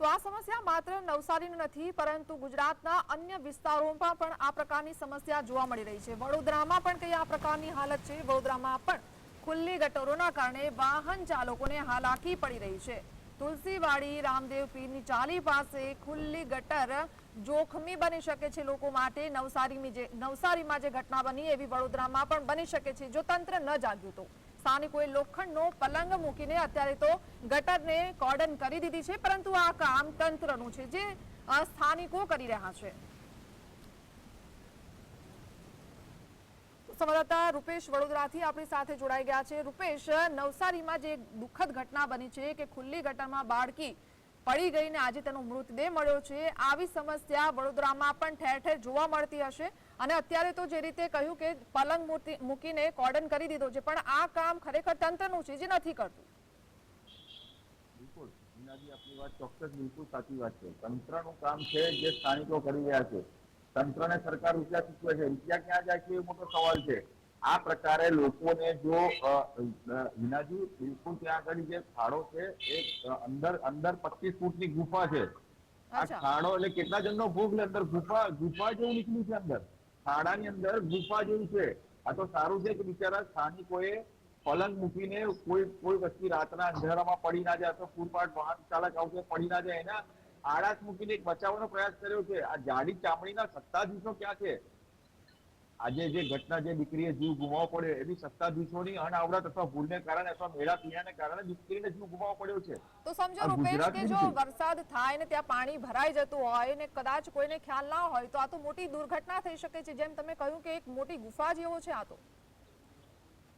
તો આ સમસ્યા માત્ર નવસારીની નથી, પરંતુ ગુજરાતના અન્ય વિસ્તારોમાં પણ આ પ્રકારની સમસ્યા જોવા મળી રહી છે. વડોદરામાં પણ કઈ આ પ્રકારની હાલત છે? વડોદરામાં પણ ખુલ્લી ગટરોના કારણે વાહન ચાલકોને હાલાકી પડી રહી છે. તુલસીવાડી, રામદેવ પીરની ચાલી પાસે ખુલ્લી ગટર જોખમી બની શકે છે લોકો માટે. નવસારીમાં જે નવસારીમાં જે ઘટના બની એવી વડોદરામાં પણ બની શકે છે, જો તંત્ર ન જાગ્યું તો. સ્થાનિકોએ લોખંડનો પલંગ મૂકીને અત્યારે તો ગટરને કોર્ડન કરી દીધી છે, પરંતુ આ કામ તંત્રનું છે, જે સ્થાનિકો કરી રહ્યા છે. સંવાદદાતા રૂપેશ વડોદરાથી આપણી સાથે જોડાઈ ગયા છે. રૂપેશ, નવસારીમાં જે દુઃખદ ઘટના બની છે કે ખુલ્લી ગટરમાં બાળકી પડી ગઈ ને આજે તેનો મૃતદેહ મળ્યો છે. આવી સમસ્યા વડોદરામાં પણ ઠેર ઠેર જોવા મળતી હશે. અને અત્યારે તો જે રીતે કહ્યું કે પલંગ મૂકીને કોર્ડન કરી દીધો છે પણ આ કામ ખરેખર તંત્રનું છે જે નથી કરતું. બિલકુલ. મીનાજી આપની વાત ચોક્કસ બિલકુલ સાચી વાત છે. તંત્રનું કામ છે જે સ્થાનિકો કરી રહ્યા છે. તંત્રને સરકાર રૂપિયા ચૂકવે છે. રૂપિયા ક્યાં જાય છે એ મોટો સવાલ છે. આ પ્રકારે લોકોને જો અ, બિલકુલ ત્યાં આગળ જે ખાડો છે એ અંદર અંદર પચીસ ફૂટની ગુફા છે. આ ખાડો એટલે કેટલા જણનો ભોગ અંદર ગુફા ગુફા જેવું નીકળ્યું છે અંદર. ખાડાની અંદર ગુફા જેવું છે. આ તો સારું છે કે બિચારા સ્થાનિકોએ પલંગ મૂકીને કોઈ કોઈ વ્યક્તિ રાતના અંધારામાં પડી ના જાય, અથવા ફૂટપાથ, વાહન ચાલક આવશે પડી ના જાય, એના આળાસ મૂકીને એક બચાવવાનો પ્રયાસ કર્યો છે. આ જાડી ચામડીના સત્તાધીશો ક્યાં છે? આજે જે ઘટના જે દીકરીએ જીવ ગુમાવવો પડ્યો એવી સત્તાધીશોની અનાવડત અથવા ભૂલને કારણે અથવા મેળા પીયાને કારણે દીકરીને જીવ ગુમાવવો પડ્યો છે. તો સમજો રૂપેશ કે જો વરસાદ થાય ને ત્યાં પાણી ભરાઈ જતું હોય ને કદાચ કોઈને ખ્યાલ ના હોય તો આ તો મોટી દુર્ઘટના થઈ શકે છે જેમ તમે કહ્યું કે એક મોટી ગુફા જેવો છે આ તો.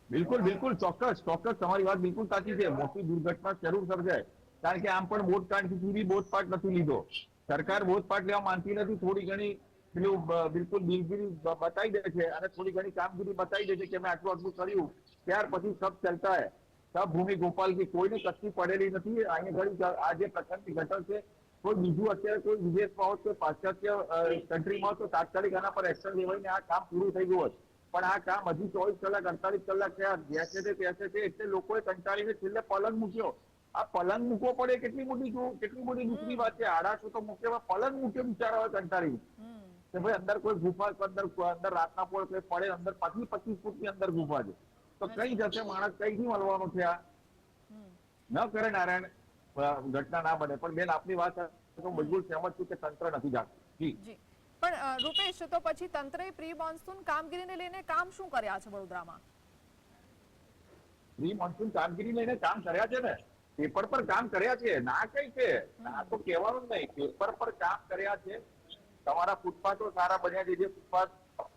બિલકુલ બિલકુલ ચોક્કસ ચોક્કસ તમારી વાત બિલકુલ સાચી છે. મોટી દુર્ઘટના જરૂર સર્જાય. કારણ કે આમ પણ બોધપાઠ બી બોધપાઠ નથી લીધો. સરકાર બોધપાઠ લેવા માનતી નથી થોડી ઘણી પેલું બિલકુલ દિલગીરી બતાવી દે છે અને થોડી ઘણી કામગીરી બતાવી દે છે કે મેં આટલું આટલું કર્યું. ત્યાર પછી સબ ચલતા હે. સબ ભૂમિ ગોપાલ કી કોઈને કચ્છી પડેલી નથી. અહીંયા ઘડી આ જે પ્રકારની ઘટન છે, કોઈ બીજું અત્યારે કોઈ વિદેશમાં હોત કે પાશ્ચાત્ય કન્ટ્રીમાં તો તાત્કાલિક આના પર એક્શન લેવાઈને આ કામ પૂરું થઈ ગયું હોત. પણ આ કામ હજી ચોવીસ કલાક, અડતાલીસ કલાક થયા. બેસે છે બેસે છે એટલે લોકોએ કંટાળીને છેલ્લે પલંગ મૂક્યો. આ પલંગ મૂકવો પડે કેટલી મોટી કેટલી મોટી દુઃખની વાત છે. આડાસો તો મૂકે પલંગ મૂક્યો બિચારા કંટાળી કે ભાઈ અંદર કોઈ ગુફા અંદર અંદર રાતના પોળ કઈ પડે અંદર પચીસ પચીસ ફૂટની અંદર ગુફા છે. તો કઈ જશે? માણસ કઈથી મળવાનો છે આ. ન કરે નારાયણ ઘટના ના બને. પણ બેન આપની વાત હું બિલકુલ સહેમત છું કે તંત્ર નથી જાગતું જી. પણ રૂપેશ તો પછી તંત્રએ પ્રી મોન્સૂન કામગીરીને લઈને કામ શું કર્યા છે વડોદરામાં? પ્રી મોન્સૂન કામગીરી લઈને કામ કર્યા છે ને? પેપર પર કામ કર્યા છે. ના કઈ છે. ના તો કહેવાનું નહીં. પેપર પર કામ કર્યા છે. તમારા ફૂટપાથો સારા બન્યા છે, જે ફૂટપાથ,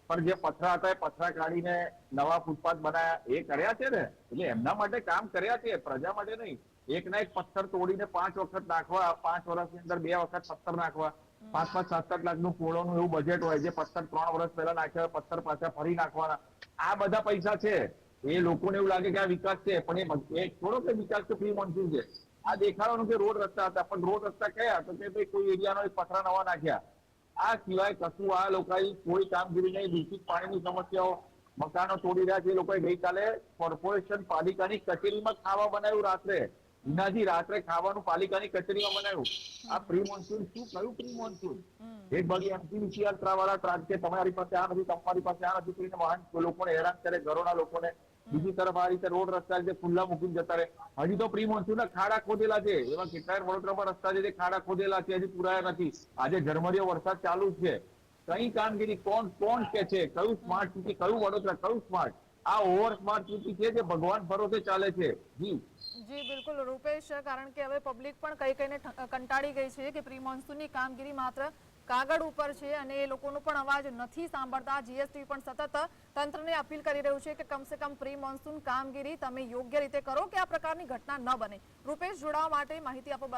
પણ જે પથરા હતા એ પથરા કાઢીને નવા ફૂટપાથ બનાયા, એ કર્યા છે ને? એટલે એમના માટે કામ કર્યા છે, પ્રજા માટે નહીં. એક ના એક પથ્થર તોડીને પાંચ વખત નાખવા, પાંચ વર્ષની અંદર બે વખત પથ્થર નાખવા. પાંચ પાંચ, સાત સાત લાખનું પોળોનું એવું બજેટ હોય, જે પથ્થર ત્રણ વર્ષ પહેલા નાખ્યા, પથ્થર પાછા ફરી નાખવાના. આ બધા પૈસા છે. એ લોકોને એવું લાગે કે આ વિકાસ છે, પણ એ થોડો કે વિકાસ તો ફ્રી મોન્સૂન છે. આ દેખાડવાનું કે રોડ રસ્તા હતા, પણ રોડ રસ્તા કયા? તો કે ભાઈ કોઈ એરિયાનો પથરા નવા નાખ્યા. આ સિવાય કશું આ લોકોએ કોઈ કામગીરી નહીં. દૂષિત પાણીની સમસ્યાઓ મકાનો તોડી રહ્યા છે. એ લોકોએ ગઈકાલે કોર્પોરેશન પાલિકાની કચેરીમાં ખાવા બનાવ્યું રાત્રે. હિનાજી રાત્રે ખાવાનું પાલિકાની કચેરીમાં બનાવ્યું. આ પ્રી મોન્સૂન શું કયું પ્રી મોન્સૂન એક બાજુ એમસીવીસીઆર વાળા ટ્રાક કે તમારી પાસે આ નથી તમારી પાસે આ નથી. કરીને વાહન લોકોને હેરાન કરે ઘરોના લોકોને બીજી તરફ આ રીતે રોડ રસ્તા છે ખુલ્લા મૂકીને જતા રહે. હજી તો પ્રી મોન્સૂન ખાડા ખોદેલા છે. એવા કેટલાય વડોદરામાં રસ્તા છે જે ખાડા ખોદેલા છે, હજી પુરાયા નથી. આજે ઝરમરીયો વરસાદ ચાલુ છે. કઈ કામગીરી, કોણ કોણ કે છે? કયું સ્માર્ટ સિટી, કયું વડોદરા, કયું સ્માર્ટ? આ ઓવર સ્માર્ટ સિટી છે જે ભગવાન ભરોસે ચાલે છે. જી. જી, બિલકુલ, રૂપેશ કારણ કે હવે પબ્લિક પણ કઈ કઈને કંટાળી ગઈ છે કે પ્રી મોન્સૂનની કામગીરી માત્ર કાગળ ઉપર છે અને એ લોકોનો પણ અવાજ નથી સાંભળતા. જીએસટી પણ સતત તંત્રને અપીલ કરી રહ્યું છે કે કમસે કમ પ્રી મોન્સૂન કામગીરી તમે યોગ્ય રીતે કરો કે આ પ્રકારની ઘટના ન બને. રૂપેશ જોડાવા માટે માહિતી આપવા